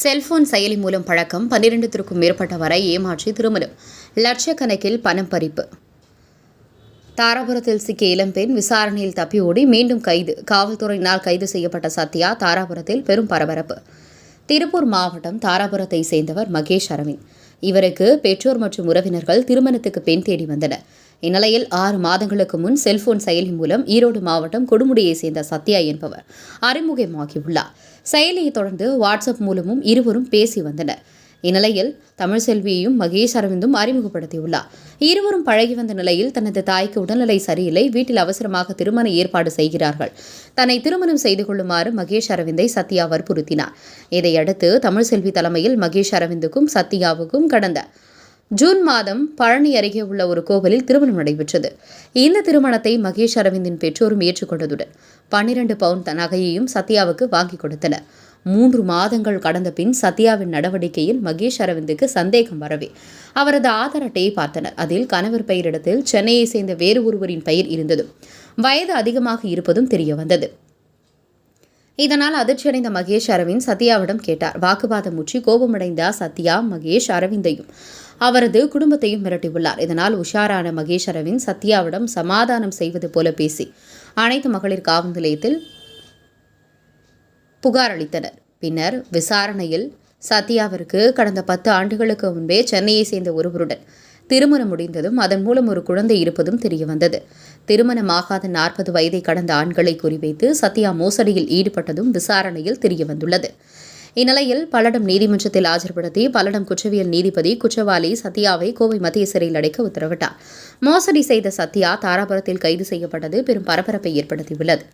Cellphone செயலி மூலம் பழக்கம் பன்னிரண்டுத்திற்கும் மேற்பட்ட வரை ஏமாற்றி திருமணம். லட்சக்கணக்கில் பணம் பறிப்பு. தாராபுரத்தில் சிக்கிய இளம்பெண் விசாரணையில் தப்பி ஓடி மீண்டும் கைது. காவல்துறையினால் கைது செய்யப்பட்ட சத்யா தாராபுரத்தில் பெரும் பரபரப்பு. திருப்பூர் மாவட்டம் தாராபுரத்தை சேர்ந்தவர் மகேஷ் அரவிந்த். இவருக்கு பெற்றோர் மற்றும் உறவினர்கள் திருமணத்துக்கு பெண் தேடி வந்தனர். இந்நிலையில் ஆறு மாதங்களுக்கு முன் செல்போன் செயலி மூலம் ஈரோடு மாவட்டம் கொடுமுடியை சேர்ந்த சத்யா என்பவர் அறிமுகமாகியுள்ளார். செயலியை தொடர்ந்து வாட்ஸ்அப் மூலமும் இருவரும் பேசி வந்தனர். இந்நிலையில் தமிழ்செல்வியையும் மகேஷ் அரவிந்தும் அறிமுகப்படுத்தியுள்ளார். இருவரும் பழகி வந்த நிலையில் தனது தாய்க்கு உடல்நிலை சரியில்லை. வீட்டில் அவசரமாக திருமண ஏற்பாடு செய்கிறார்கள். தன்னை திருமணம் செய்து கொள்ளுமாறு மகேஷ் அரவிந்தை சத்யா வற்புறுத்தினார். இதையடுத்து தமிழ்செல்வி தலைமையில் மகேஷ் அரவிந்துக்கும் சத்யாவுக்கும் கடந்த ஜூன் மாதம் பழனி அருகே உள்ள ஒரு கோவிலில் திருமணம் நடைபெற்றது. இந்த திருமணத்தை மகேஷ் அரவிந்தின் பெற்றோரும் ஏற்றுக்கொண்டதுடன் பன்னிரண்டு பவுண்ட் நகையையும் சத்யாவுக்கு வாங்கி கொடுத்தனர். மூன்று மாதங்கள் கடந்த பின் சத்யாவின் நடவடிக்கையில் மகேஷ் அரவிந்துக்கு சந்தேகம் வரவே அவரது ஆதார் அட்டையை பார்த்தனர். அதில் கணவர் பெயரிடத்தில் சென்னையை சேர்ந்த வேறு ஒருவரின் பெயர் இருந்ததும் வயது அதிகமாக இருப்பதும் தெரிய வந்தது இதனால் அதிர்ச்சியடைந்த மகேஷ் அரவிந்த் சத்யாவிடம் கேட்டார். வாக்குவாதம் முற்றி கோபமடைந்த சத்யா மகேஷ் அரவிந்தையும் அவரது குடும்பத்தையும் மிரட்டியுள்ளார். இதனால் உஷாரான மகேஷ் அரவிந்த் சத்யாவிடம் சமாதானம் செய்வது போல பேசி அனைத்து மகளிர் காவல் நிலையத்தில் புகார் அளித்தனர். பின்னர் விசாரணையில் சத்யாவிற்கு கடந்த பத்து ஆண்டுகளுக்கு முன்பே சென்னையை சேர்ந்த ஒருவருடன் திருமணம் முடிந்ததும் அதன் மூலம் ஒரு குழந்தை இருப்பதும் தெரியவந்தது. திருமணமாகாத நாற்பது வயதை கடந்த ஆண்களை குறிவைத்து சத்யா மோசடியில் ஈடுபட்டதும் விசாரணையில் தெரியவந்துள்ளது. இந்நிலையில் பல்லடம் நீதிமன்றத்தில் ஆஜர்படுத்தி பல்லடம் குற்றவியல் நீதிபதி குற்றவாளி சத்யாவை கோவை மத்திய சிறையில் அடைக்க உத்தரவிட்டார். மோசடி செய்த சத்யா தாராபுரத்தில் கைது செய்யப்பட்டது பெரும் பரபரப்பை ஏற்படுத்தியுள்ளது.